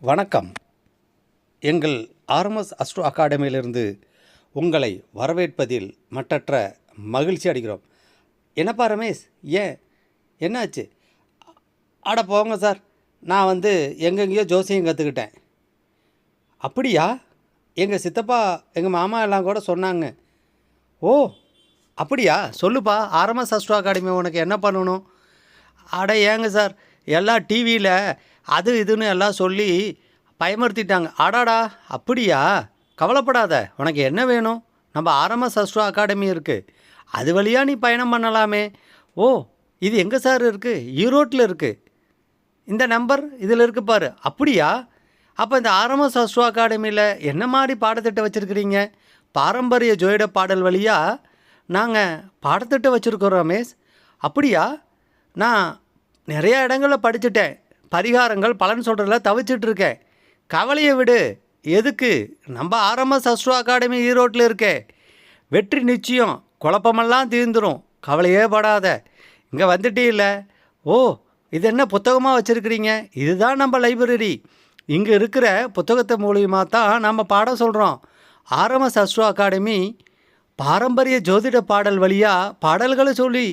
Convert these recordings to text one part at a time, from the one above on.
வணக்கம். எங்கள் RMS astro அகாடமியிலிருந்து உங்களை வரவேற்பதில் மற்றற்ற மகிழ்ச்சி அடைகிறோம். என்னப்பா ரமேஷ் ஏன்? என்னாச்சு? அட போங்க சார் நான் வந்து எங்கெங்கேயோ ஜோசியம் கற்றுக்கிட்டேன் அப்படியா? எங்கள் சித்தப்பா எங்கள் மாமா எல்லாம் கூட சொன்னாங்க. ஓ அப்படியா? சொல்லுப்பா ஆர்எம்எஸ் அஸ்ட்ரோ அகாடமி உனக்கு என்ன பண்ணணும்? அட ஏங்க சார் எல்லாம் டிவியில் அது இதுன்னு எல்லாம் சொல்லி பயமுறுத்திட்டாங்க. அடாடா அப்படியா? கவலைப்படாத உனக்கு என்ன வேணும்? நம்ம ஆர்எம்எஸ் அஸ்ட்ரோ அகாடமி இருக்குது அது வழியாக நீ பயணம் பண்ணலாமே. ஓ இது எங்கே சார் இருக்குது ஈரோட்டில் இருக்குது இந்த நம்பர் இதில் இருக்கு பாரு. அப்படியா? அப்போ இந்த ஆர்எம்எஸ் அஸ்ட்ரோ அகாடமியில் என்ன மாதிரி பாடத்திட்டம் வச்சுருக்கிறீங்க? பாரம்பரிய ஜோயிட பாடல் வழியாக நாங்கள் பாடத்திட்டம் வச்சுருக்கோம் ரமேஷ் அப்படியா? நான் நிறையா இடங்களில் படிச்சுட்டேன். பரிகாரங்கள் பலன் சொல்கிறதுல தவிச்சிட்டு இருக்கேன் கவலையை விடு. எதுக்கு? நம்ம ஆர்எம்எஸ் அஸ்ட்ரோ அகாடமி ஈரோட்டில் இருக்கே. வெற்றி நிச்சயம். குழப்பமெல்லாம் தீர்ந்துடும் கவலையே படாத. இங்கே வந்துட்டே இல்லை ஓ இது என்ன புத்தகமாக வச்சுருக்கிறீங்க? இதுதான் நம்ம லைப்ரரி. இங்கே இருக்கிற புத்தகத்தை மூலியமாக தான் நம்ம பாடம் சொல்கிறோம் ஆர்எம்எஸ் அஸ்ட்ரோ அகாடமி பாரம்பரிய ஜோதிட பாடல் வழியாக பாடல்களை சொல்லி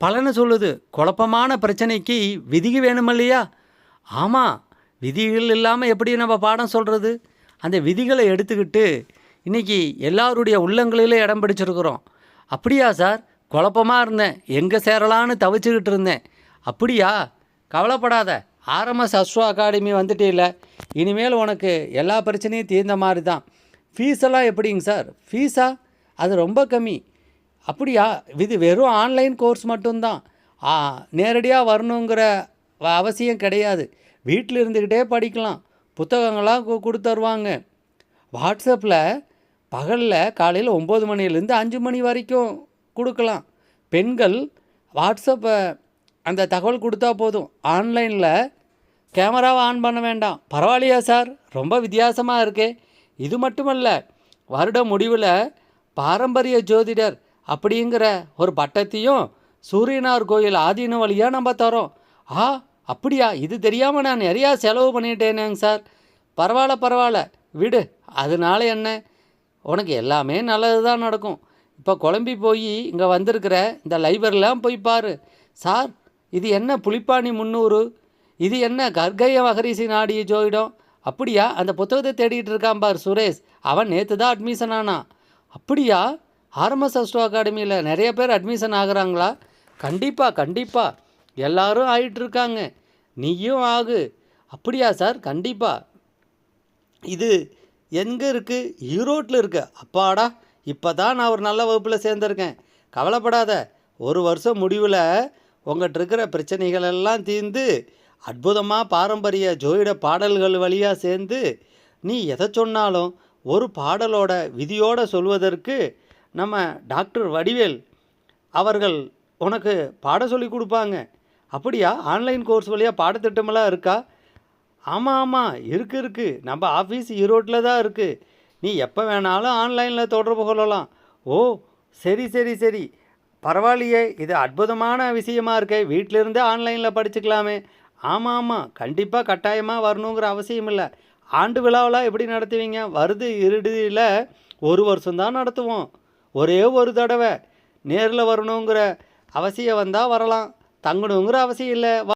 பலனை சொல்லுது. குழப்பமான பிரச்சனைக்கு விதிக்கு வேணுமில்லையா? ஆமாம் விதிகள் இல்லாமல் எப்படி நம்ம பாடம் சொல்கிறது அந்த விதிகளை எடுத்துக்கிட்டு இன்றைக்கி எல்லாருடைய உள்ளங்களிலே இடம் பிடிச்சிருக்கிறோம். அப்படியா சார்? குழப்பமாக இருந்தேன். எங்கே சேரலான்னு தவிச்சுக்கிட்டு இருந்தேன். அப்படியா? கவலைப்படாத. ஆர்எம்எஸ் அஸ்வா அகாடமி வந்துட்டே இல்லை இனிமேல் உனக்கு எல்லா பிரச்சனையும் தீர்ந்த மாதிரி தான் ஃபீஸெல்லாம் எப்படிங்க சார்? ஃபீஸா அது ரொம்ப கம்மி. அப்படியா? இது வெறும் ஆன்லைன் கோர்ஸ் மட்டும்தான். நேரடியாக வரணுங்கிற அவசியம் கிடையாது. வீட்டில் இருந்துக்கிட்டே படிக்கலாம். புத்தகங்களாக கு- கொடுத்து தருவாங்க வாட்ஸ்அப்பில் பகலில் காலையில் ஒம்பது மணிலேருந்து அஞ்சு மணி வரைக்கும் கொடுக்கலாம். பெண்கள் வாட்ஸ்அப்பை அந்த தகவல் கொடுத்தா போதும். ஆன்லைனில் கேமராவை ஆன் பண்ண வேண்டாம். பரவாயில்லையா சார்? ரொம்ப வித்தியாசமாக இருக்கே. இது மட்டுமல்ல வருட முடிவில் பாரம்பரிய ஜோதிடர் அப்படிங்கிற ஒரு பட்டத்தையும் சூரியனார் கோயில் ஆதீன வழியாக நம்ம தரோம். ஆ அப்படியா? இது தெரியாமல் நான் நிறையா செலவு பண்ணிட்டேனேங்க சார். பரவாயில்ல பரவாயில்ல. விடு அதனால என்ன? உனக்கு எல்லாமே நல்லது தான் நடக்கும். இப்போ குழம்பி போய் இங்கே வந்திருக்கிற இந்த லைப்ரரிலாம் போய் பாரு. சார் இது என்ன புலிப்பாணி முந்நூறு? இது என்ன கர்கைய மகரிசி நாடிய ஜோயிடம் அப்படியா? அந்த புத்தகத்தை தேடிட்டு இருக்கான் பார் சுரேஷ். அவன் நேற்று தான் அட்மிஷன் ஆனான். அப்படியா? ஆர்எம்எஸ் அஸ்ட்ரோ அகாடமியில் நிறைய பேர் அட்மிஷன் ஆகுறாங்களா? கண்டிப்பாக கண்டிப்பாக எல்லாரும் ஆகிட்டுருக்காங்க நீயும் ஆகு. அப்படியா சார்? கண்டிப்பாக இது எங்கே இருக்குது ஈரோட்டில் இருக்கு. அப்பாடா இப்போ தான் நான் ஒரு நல்ல வகுப்பில் சேர்ந்துருக்கேன். கவலைப்படாத. ஒரு வருஷம் முடிவில் உங்கள்கிட்ட இருக்கிற பிரச்சனைகள் எல்லாம் தீர்ந்து அற்புதமாக பாரம்பரிய ஜோதிட பாடல்கள் வழியாக சேர்ந்து நீ எதை சொன்னாலும் ஒரு பாடலோட விதியோடு சொல்வதற்கு நம்ம டாக்டர் வடிவேல் அவர்கள் உனக்கு பாட சொல்லி கொடுப்பாங்க. அப்படியா? ஆன்லைன் கோர்ஸ் வழியாக பாடத்திட்டமெல்லாம் இருக்கா? ஆமாம் ஆமாம் இருக்குது இருக்குது நம்ம ஆஃபீஸ் ஈரோட்டில் தான் இருக்குது நீ எப்போ வேணாலும் ஆன்லைனில் தொடர்பு கொள்ளலாம். ஓ சரி சரி சரி. பரவாயில்லையே. இது அற்புதமான விஷயமா இருக்கே. வீட்டிலிருந்தே ஆன்லைனில் படிச்சுக்கலாமே. ஆமாம் ஆமாம் கண்டிப்பாக கட்டாயமாக வரணுங்கிற அவசியம் இல்லை. ஆண்டு விழாவெல்லாம் எப்படி நடத்துவீங்க? வருது இறுதியில் ஒரு வருஷம்தான் நடத்துவோம். ஒரே ஒரு தடவை. நேரில் வரணுங்கிற அவசியம் வந்தால் வரலாம். தங்கணுங்கிற அவசியம் இல்லை.